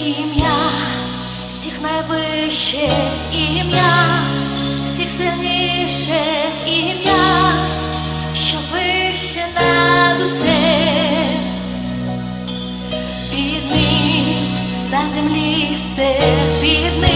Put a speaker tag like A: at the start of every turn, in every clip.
A: ім'я, всіх найвище ім'я, всіх сильніше ім'я, що вище над усе, під на землі все бідний.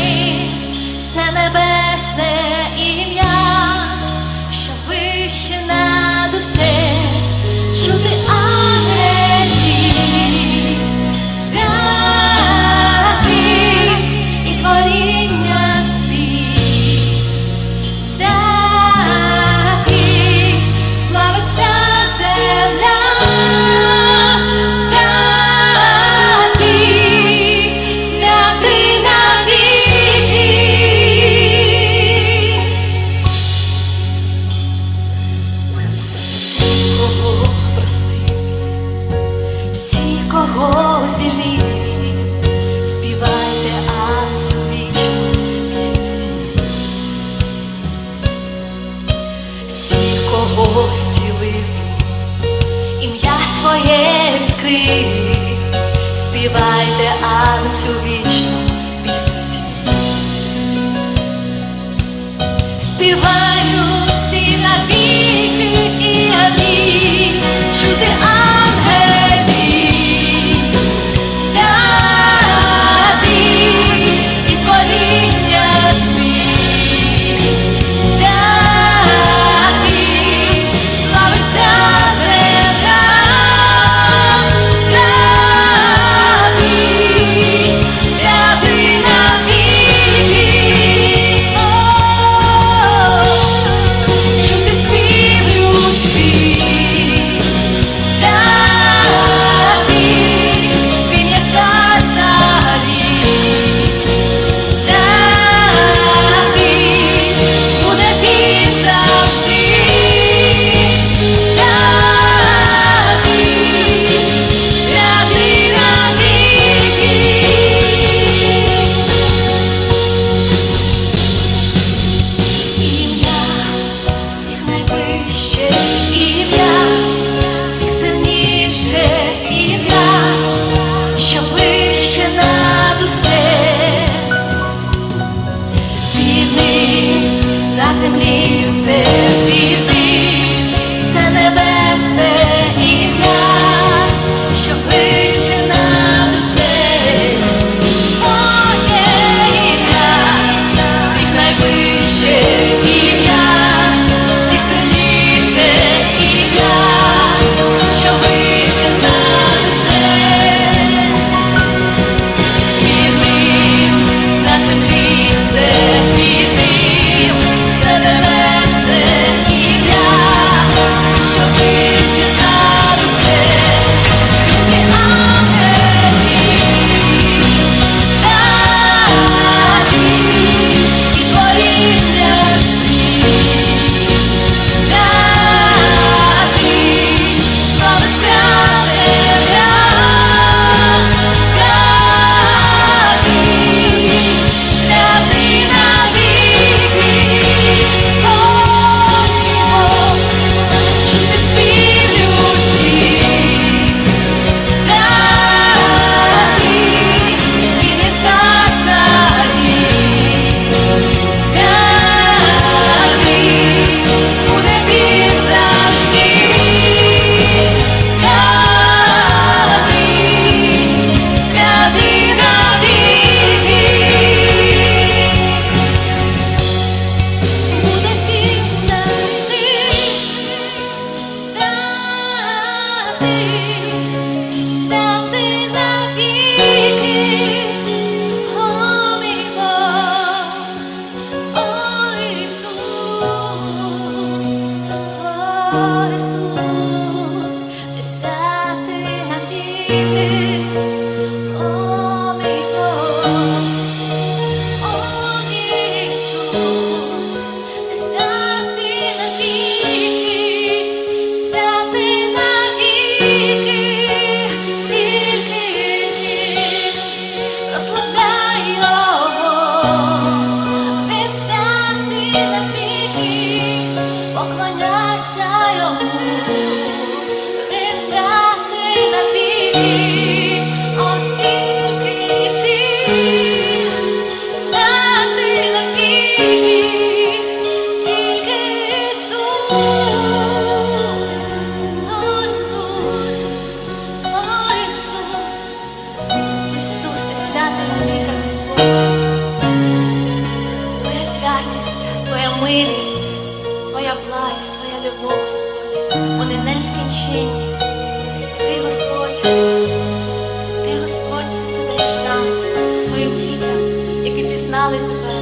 A: Які Тебе,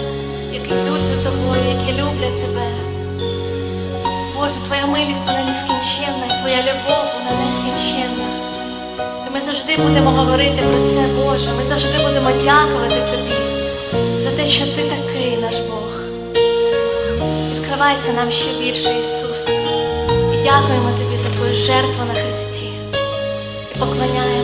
A: які йдуть за Тобою, які люблять Тебе. Боже, Твоя милість, вона нескінченна, і Твоя любов, вона нескінченна. І ми завжди будемо говорити про це, Боже, ми завжди будемо дякувати Тобі за те, що Ти такий наш Бог. Відкривайся нам ще більше, Ісус. І дякуємо Тобі за Твою жертву на Христі. І поклоняємось.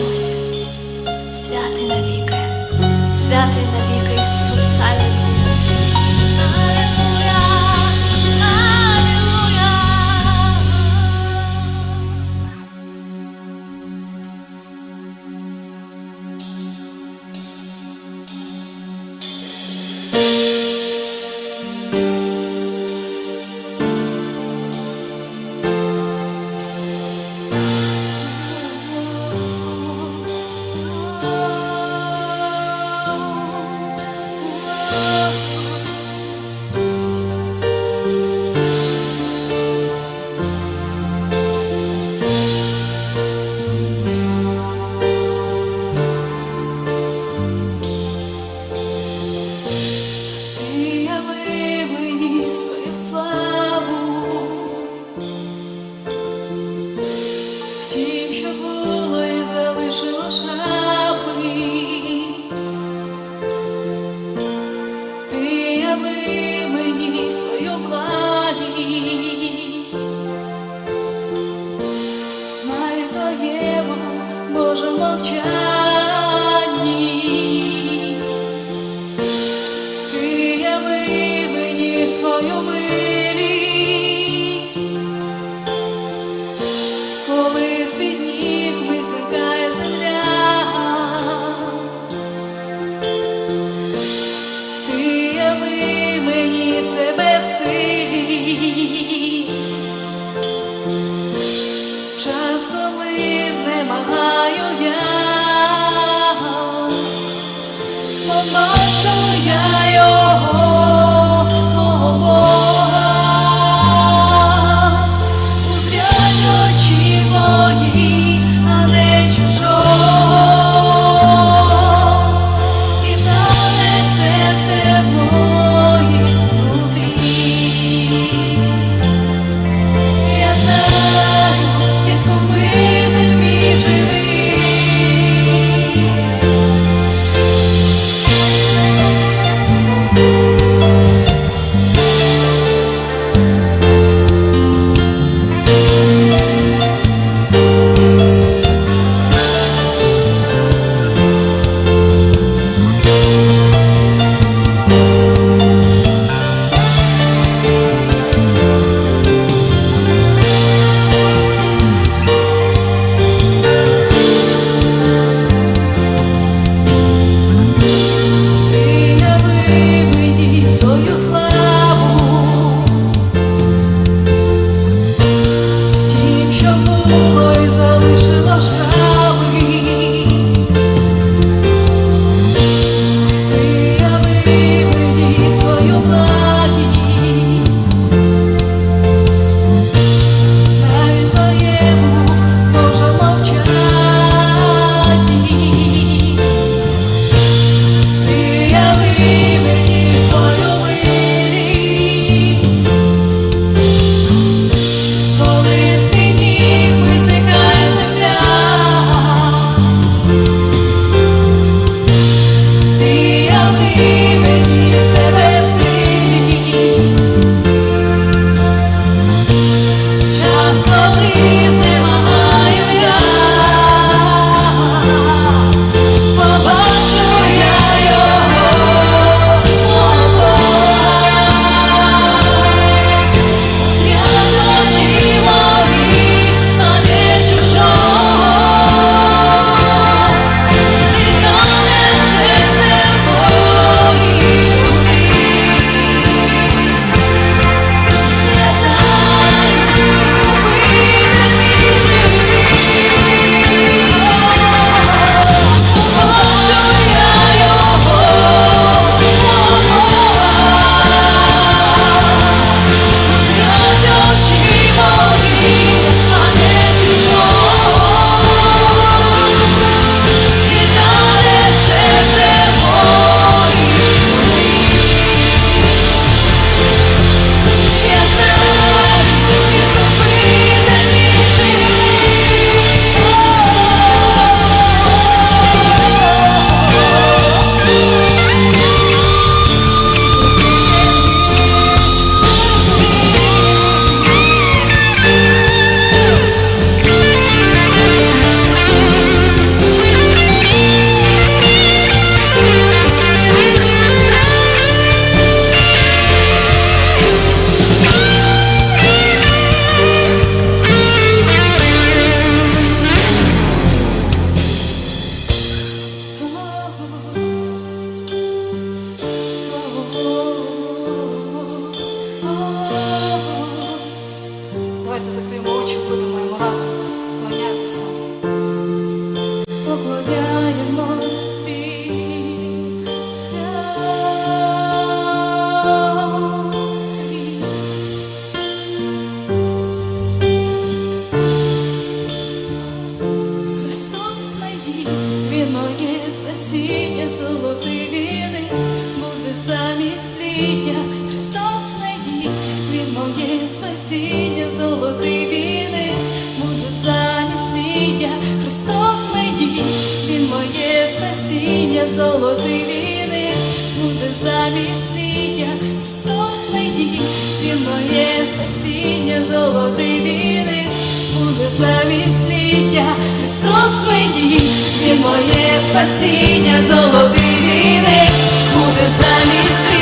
B: Моє
A: спасіння, золотий вінець, буде замість ліття. Христос надій, Він моє спасіння, золотий вінець, буде замість ліття. Христос надій, Він моє спасіння, золотий вінець, буде замість ліття. Христос мені, Він моє спасіння, золотий вінець, буде замість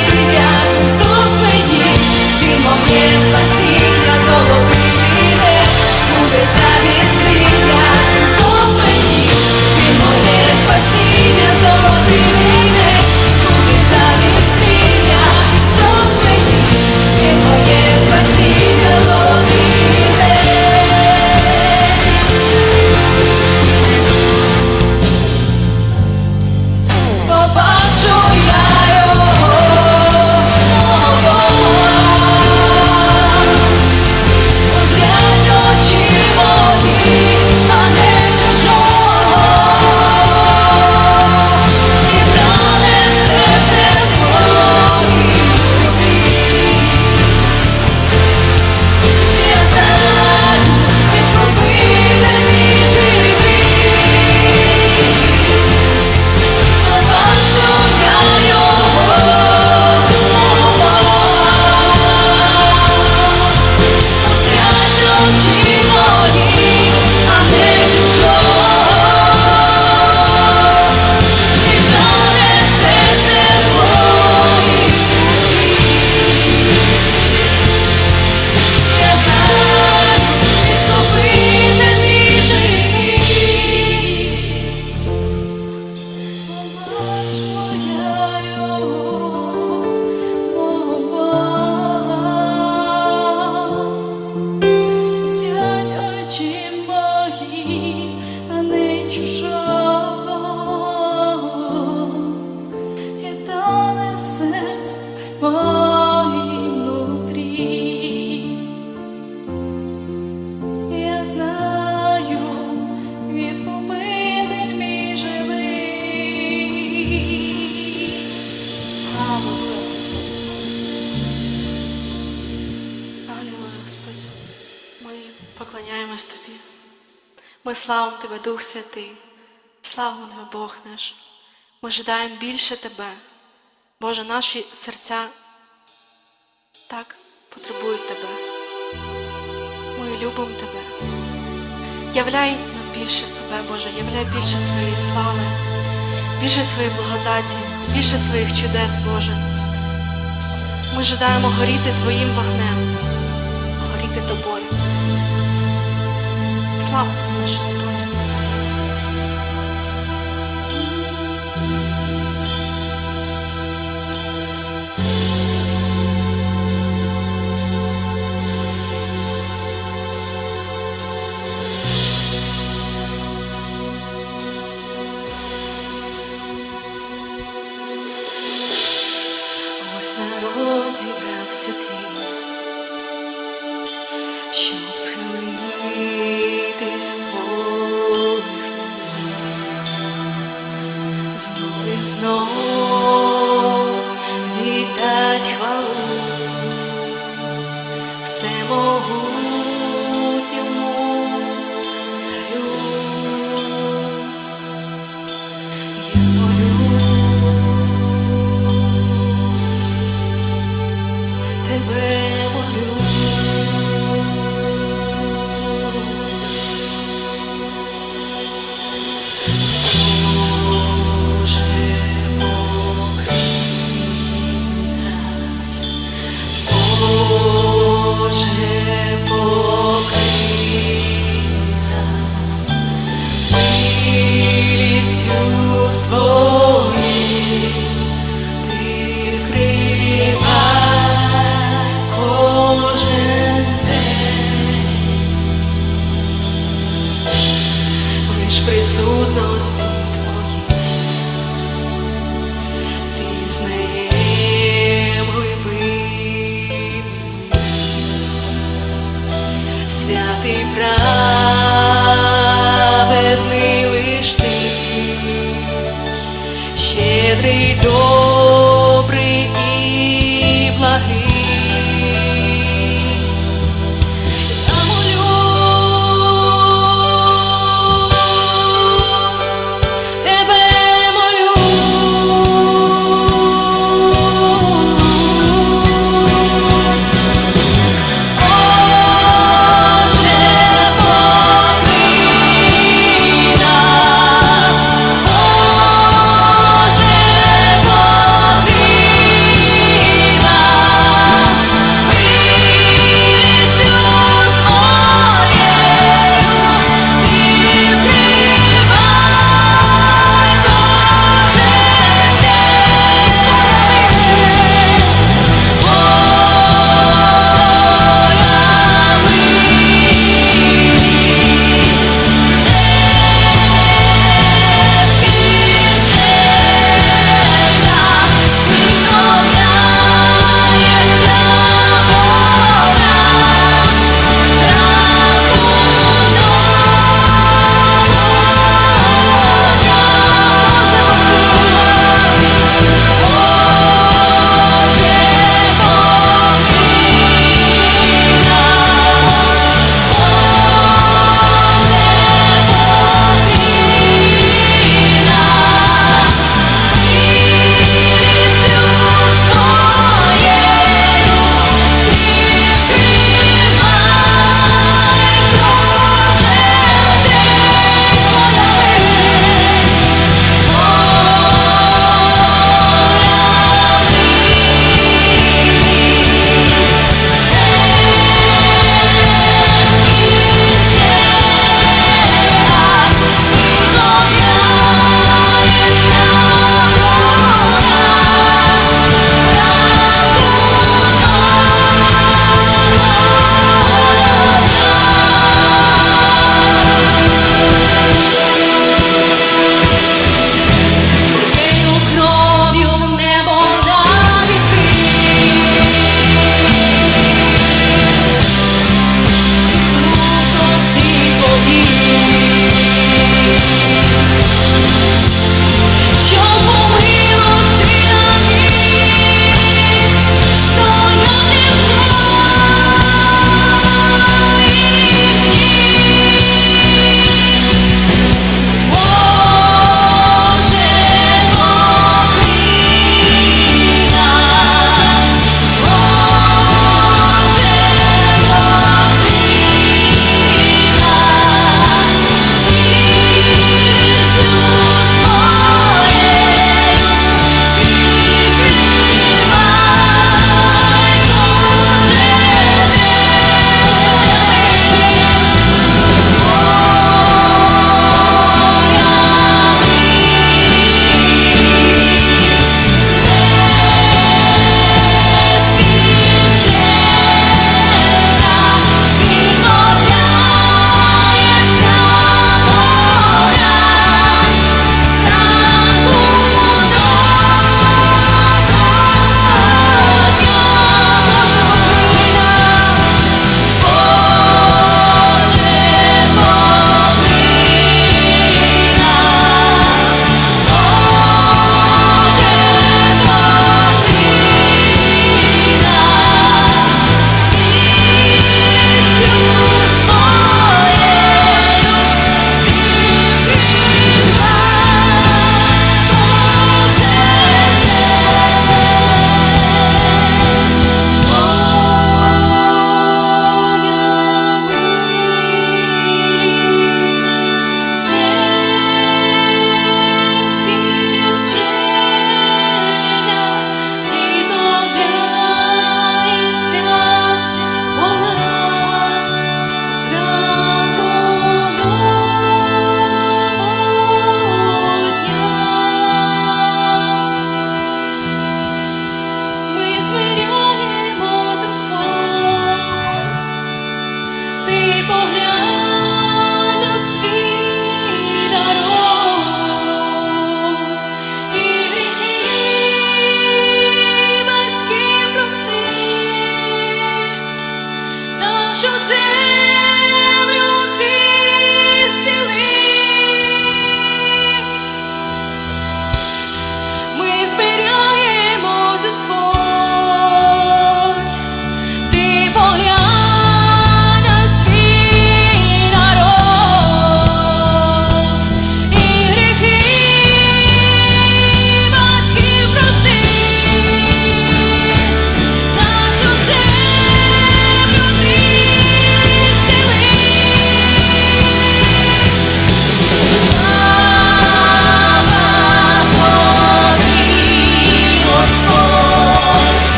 A: спасіння, золотий буде замість
B: Ми славимо Тебе, Дух Святий. Славимо Тебе, Бог наш. Ми жадаємо більше Тебе. Боже, наші серця так потребують Тебе. Ми любимо Тебе. Являй нам більше себе, Боже, являй більше своєї слави, більше своєї благодаті, більше своїх чудес, Боже. Ми жадаємо горіти Твоїм вогнем, горіти тобою. Слава тобі, тебе молю. Боже,
A: святий праведний